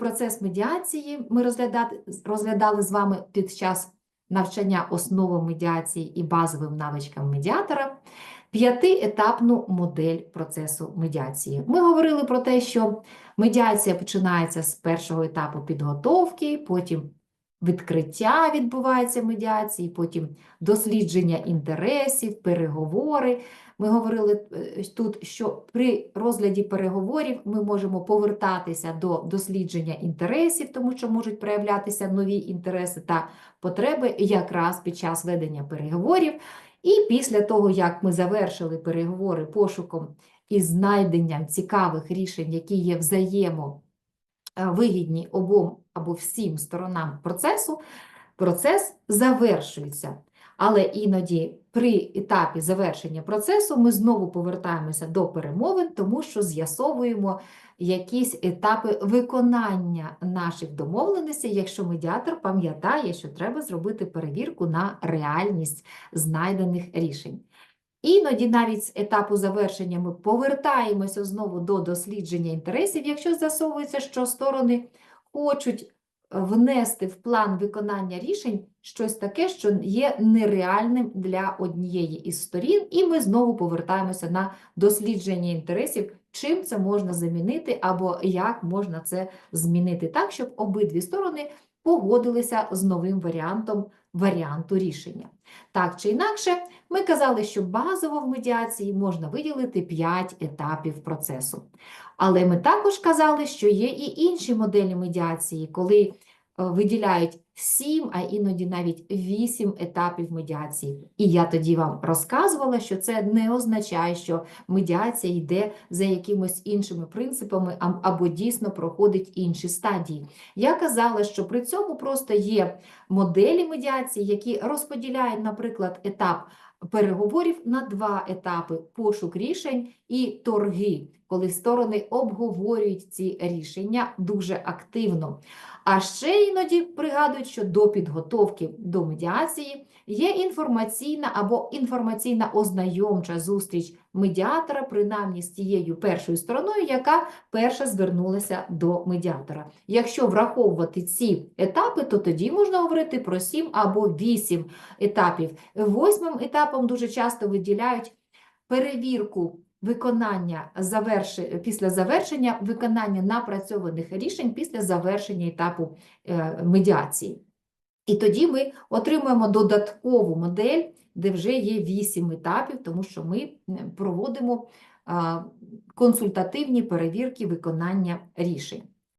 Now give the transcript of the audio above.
процес медіації ми розглядали з вами під час навчання основам медіації і базовим навичкам медіатора. П'ятиетапну модель процесу медіації. Ми говорили про те, що медіація починається з першого етапу підготовки, потім відкриття відбувається медіації, потім дослідження інтересів, переговори. Ми говорили е, тут, що при розгляді переговорів ми можемо повертатися до дослідження інтересів, тому що можуть проявлятися нові інтереси та потреби якраз під час ведення переговорів. І після того, як ми завершили переговори пошуком і знайденням цікавих рішень, які є взаємо вигідні обом або всім сторонам процесу, процес завершується. Але іноді при етапі завершення процесу ми знову повертаємося до перемовин, тому що з'ясовуємо якісь етапи виконання наших домовленостей, якщо медіатор пам'ятає, що треба зробити перевірку на реальність знайдених рішень. Іноді навіть з етапу завершення ми повертаємося знову до дослідження інтересів, якщо з'ясовується, що сторони хочуть внести в план виконання рішень щось таке, що є нереальним для однієї із сторін, і ми знову повертаємося на дослідження інтересів, чим це можна замінити, або як можна це змінити так, щоб обидві сторони погодилися з новим варіантом варіанту рішення. Так чи інакше, ми казали, що базово в медіації можна виділити 5 етапів процесу. Але ми також казали, що є і інші моделі медіації, коли виділяють 7, а іноді навіть 8 етапів медіації. І я тоді вам розказувала, що це не означає, що медіація йде за якимось іншими принципами або дійсно проходить інші стадії. Я казала, що при цьому просто є моделі медіації, які розподіляють, наприклад, етап переговорів на два етапи: пошук рішень і торги, коли сторони обговорюють ці рішення дуже активно. А ще іноді пригадують, що до підготовки до медіації є інформаційна або інформаційна ознайомча зустріч медіатора, принаймні з тією першою стороною, яка перша звернулася до медіатора. Якщо враховувати ці етапи, то тоді можна говорити про 7 або 8 етапів. Восьмим етапом дуже часто виділяють перевірку виконання заверши, після завершення виконання напрацьованих рішень після завершення етапу е, медіації. І тоді ми отримуємо додаткову модель, де вже є 8 етапів, тому що ми проводимо консультативні перевірки виконання рішень.